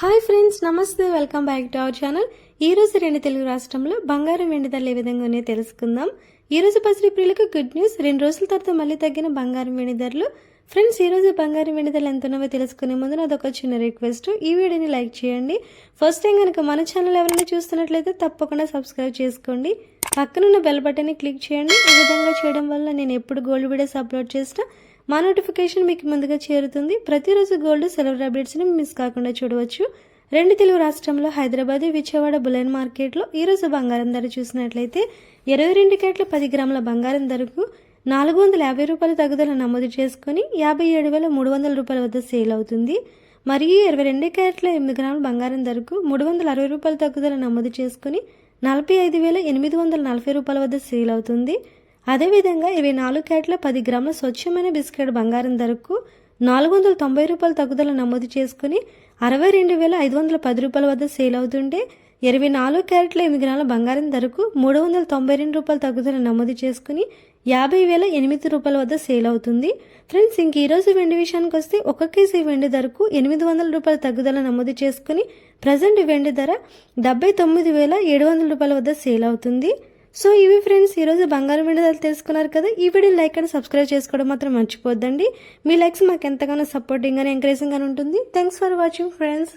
Hi friends నమస్తే welcome back to our channel. ఈ రోజు రెండు తెలుగు రాష్ట్రంలో బంగారం వెండి ధరలు ఏ విధంగానే తెలుసుకుందాం. ఈరోజు పసిరి ప్రియులకు గుడ్ న్యూస్. రెండు రోజుల తర్వాత మళ్ళీ తగ్గిన బంగారం వెండి ధరలు. ఫ్రెండ్స్ ఈరోజు బంగారం వెండి ధరలు ఎంత ఉన్నావో తెలుసుకునే ముందు నాదొక చిన్న రిక్వెస్ట్ ఈ వీడియోని లైక్ చేయండి. ఫస్ట్ టైం కనుక మన ఛానల్ ఎవరైనా చూస్తున్నట్లయితే తప్పకుండా సబ్స్క్రైబ్ చేసుకోండి. పక్కనున్న బెల్ బటన్ని క్లిక్ చేయండి. ఈ విధంగా చేయడం వల్ల నేను ఎప్పుడు గోల్డ్ వీడియోస్ అప్లోడ్ చేసినా మా నోటిఫికేషన్ మీకు ముందుగా చేరుతుంది. ప్రతిరోజు గోల్డ్ సెలవు అప్డేట్స్ని మిస్ కాకుండా చూడవచ్చు. రెండు తెలుగు రాష్ట్రంలో హైదరాబాద్ విజయవాడ బులెన్ మార్కెట్లో ఈరోజు బంగారం ధర చూసినట్లయితే ఇరవై రెండు క్యాట్ల పది గ్రాముల బంగారం ధరకు నాలుగు వందల యాభై రూపాయల తగ్గుదల నమోదు చేసుకుని యాభై ఏడు వేల మూడు వందల రూపాయల వద్ద సేల్ అవుతుంది. మరియు ఇరవై రెండు క్యారెట్ల ఎనిమిది గ్రాముల బంగారం ధరకు మూడు వందల అరవై రూపాయల తగ్గుదల నమోదు చేసుకుని నలభై ఐదు వేల ఎనిమిది వందల నలభై రూపాయల వద్ద సేల్ అవుతుంది. అదేవిధంగా ఇరవై నాలుగు క్యాట్ల పది గ్రాముల స్వచ్ఛమైన బిస్కెట్ బంగారం ధరకు నాలుగు వందల తొంభై రూపాయల తగ్గుదల నమోదు చేసుకుని అరవై రెండు వేల ఐదు వందల పది రూపాయల వద్ద సేల్ అవుతుంటే ఇరవై నాలుగు క్యారెట్ల ఎనిమిది గ్రాముల బంగారం ధరకు మూడు వందల తొంభై రెండు రూపాయల తగ్గుదల నమోదు చేసుకుని యాభై వేల ఎనిమిది రూపాయల వద్ద సేల్ అవుతుంది. ఫ్రెండ్స్ ఇంక ఈరోజు వెండి విషయానికి వస్తే ఒక కేజీ వెండి ధరకు ఎనిమిది వందల రూపాయల తగ్గుదల నమోదు చేసుకుని ప్రజెంట్ వెండి ధర డెబ్బై తొమ్మిది వేల ఏడు వందల రూపాయల వద్ద సేల్ అవుతుంది. సో ఇవి ఫ్రెండ్స్ ఈరోజు బంగారం విడుదల తెలుసుకున్నారు కదా? ఈ వీడియో లైక్ అండ్ సబ్స్క్రైబ్ చేసుకోవడం మాత్రం మర్చిపోద్దండి. మీ లైక్స్ మాకు ఎంతగానో సపోర్టింగ్ అని ఎంకరేజింగ్ అని ఉంటుంది. Thanks for watching friends